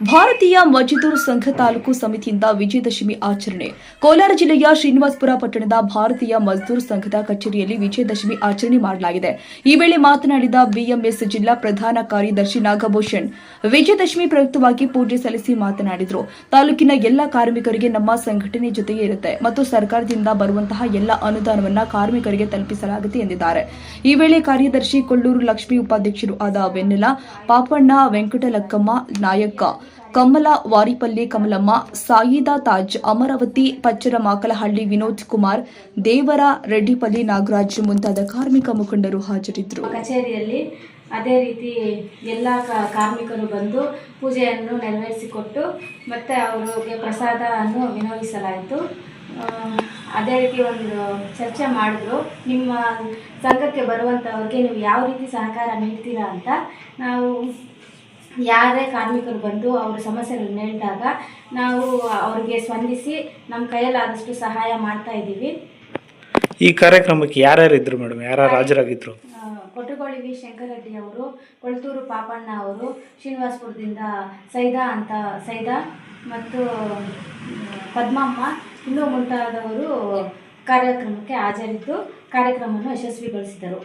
ಭಾರತೀಯ ಮಜ್ದೂರ್ ಸಂಘ ತಾಲೂಕು ಸಮಿತಿಯಿಂದ ವಿಜಯದಶಮಿ ಆಚರಣೆ. ಕೋಲಾರ ಜಿಲ್ಲೆಯ ಶ್ರೀನಿವಾಸಪುರ ಪಟ್ಟಣದ ಭಾರತೀಯ ಮಜ್ದೂರ್ ಸಂಘದ ಕಚೇರಿಯಲ್ಲಿ ವಿಜಯದಶಮಿ ಆಚರಣೆ ಮಾಡಲಾಗಿದೆ. ಈ ವೇಳೆ ಮಾತನಾಡಿದ ಬಿಎಂಎಸ್ ಜಿಲ್ಲಾ ಪ್ರಧಾನ ಕಾರ್ಯದರ್ಶಿ ನಾಗಭೂಷಣ್, ವಿಜಯದಶಮಿ ಪ್ರಯುಕ್ತವಾಗಿ ಪೂಜೆ ಸಲ್ಲಿಸಿ ಮಾತನಾಡಿದರು. ತಾಲೂಕಿನ ಎಲ್ಲ ಕಾರ್ಮಿಕರಿಗೆ ನಮ್ಮ ಸಂಘಟನೆ ಜೊತೆಗೆ ಇರುತ್ತೆ ಮತ್ತು ಸರ್ಕಾರದಿಂದ ಬರುವಂತಹ ಎಲ್ಲ ಅನುದಾನವನ್ನ ಕಾರ್ಮಿಕರಿಗೆ ತಲುಪಿಸಲಾಗುತ್ತೆ ಎಂದಿದ್ದಾರೆ. ಈ ವೇಳೆ ಕಾರ್ಯದರ್ಶಿ ಕೊಳ್ಳೂರು ಲಕ್ಷ್ಮಿ ಉಪಾಧ್ಯಕ್ಷರು ಆದ ವೆನ್ನೆಲ, ಪಾಪಣ್ಣ ವೆಂಕಟಲಕ್ಕಮ್ಮ ನಾಯಕ್ಕ ಕಮಲ ವಾರಿಪಲ್ಲಿ ಕಮಲಮ್ಮ, ಸಾಯಿದಾ ತಾಜ್, ಅಮರಾವತಿ ಪಚ್ಚರ ಮಾಕಲಹಳ್ಳಿ ವಿನೋದ್ ಕುಮಾರ್, ದೇವರ ರೆಡ್ಡಿಪಲ್ಲಿ ನಾಗರಾಜ್ ಮುಂತಾದ ಕಾರ್ಮಿಕ ಮುಖಂಡರು ಹಾಜರಿದ್ದರು. ಕಚೇರಿಯಲ್ಲಿ ಅದೇ ರೀತಿ ಎಲ್ಲ ಕಾರ್ಮಿಕರು ಬಂದು ಪೂಜೆಯನ್ನು ನೆರವೇರಿಸಿಕೊಟ್ಟು ಮತ್ತೆ ಅವರಿಗೆ ಪ್ರಸಾದವನ್ನು ವಿನಿಯೋಗಿಸಲಾಯಿತು. ಅದೇ ರೀತಿ ಒಂದು ಚರ್ಚೆ ಮಾಡಿದ್ರು. ನಿಮ್ಮ ಸಂಘಕ್ಕೆ ಬರುವಂಥವ್ರಿಗೆ ನೀವು ಯಾವ ರೀತಿ ಸಹಕಾರ ನೀಡ್ತೀರಾ ಅಂತ ನಾವು ಯಾರೇ ಕಾರ್ಮಿಕರು ಬಂದು ಅವರ ಸಮಸ್ಯೆಗಳನ್ನ ಹೇಳಿದಾಗ ನಾವು ಅವ್ರಿಗೆ ಸ್ಪಂದಿಸಿ ನಮ್ಮ ಕೈಯಲ್ಲಾದಷ್ಟು ಸಹಾಯ ಮಾಡ್ತಾ ಇದ್ದೀವಿ. ಈ ಕಾರ್ಯಕ್ರಮಕ್ಕೆ ಯಾರ್ಯಾರು ಇದ್ರು ಮೇಡಮ್? ಯಾರ್ಯಾರು ಹಾಜರಾಗಿದ್ರು? ಕೊಟ್ಟಗೋಳಿ ವಿ ಶಂಕರರೆಡ್ಡಿ ಅವರು ಕೊಳ್ತೂರು ಪಾಪಣ್ಣ ಅವರು ಶ್ರೀನಿವಾಸ್ಪುರದಿಂದ ಸೈದಾ ಅಂತ ಸೈದಾ ಮತ್ತು ಪದ್ಮಮ್ಮ ಇನ್ನೂ ಮುಂತಾದವರು ಕಾರ್ಯಕ್ರಮಕ್ಕೆ ಹಾಜರಿದ್ದು ಕಾರ್ಯಕ್ರಮವನ್ನು ಯಶಸ್ವಿಗೊಳಿಸಿದರು.